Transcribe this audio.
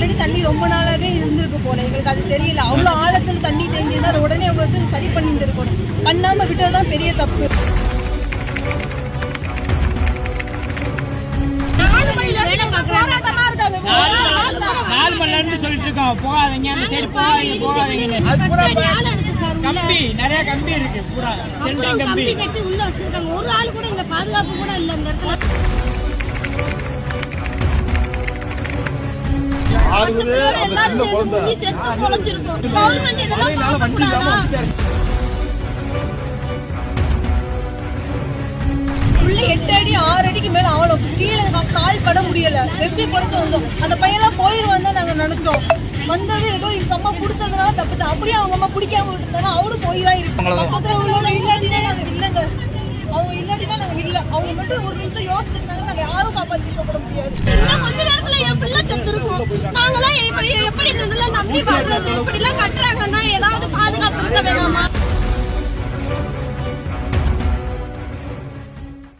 தண்ணி ரொம்ப நாளாவே இருந்திருக்கு போல. எங்களுக்கு அது தெரியல. அவ்வளவு ஆழத்துல தண்ணி தெரிஞ்சிருந்தா அதை உடனே உங்களுக்கு சரி பண்ணியிருந்திருக்கணும். பண்ணாம விட்டதுதான் பெரிய தப்பு. நாலு மணி நேரம் சொல்லிட்டு இருக்கோம். போகாதீங்க. அந்த சைடு போகாதீங்க போகாதீங்கன்னு அது பூரா. கம்பி நிறைய கம்பி இருக்கு. பூரா. சென்ட்ரிங் கம்பி கம்பி. கட்டி உள்ள வச்சிருக்காங்க. ஒரு ஆள் கூட இங்க பாதுகாப்பு கூட இல்ல இந்த இடத்துல. அந்த சின்ன குழந்தை. எட்டு அடி ஆறு அடிக்கு மேல ஆழம் கீழே கால் பட முடியல. எப்படி படுத்து வந்தோம். அந்த பையன்லாம் போயிருவான் தான் நாங்க நினைச்சோம். வந்தது ஏதோ எங்க அம்மா கொடுத்ததுனால தப்பு அப்படியே அவங்க அம்மா பிடிக்காம விட்டுருந்தாங்க அவனும் போய் தான் இருக்கு பக்கத்துல உள்ளவங்க இல்லாட்டினா நாங்க இல்லைங்க. அவங்க இல்லாட்டினா நாங்க இல்ல. அவங்க மட்டும் ஒரு நிமிஷம் யோசிச்சிருந்தாங்க நாங்க யாரும் காப்பாற்றிக்கப்பட முடியாது. இன்னும் கொஞ்ச நேரத்துல என் பிள்ளை செத்து இருக்கும் நாங்களாம் எப்படி எப்படி இந்த இதெல்லாம் நம்பி வாழ்றது? இப்படி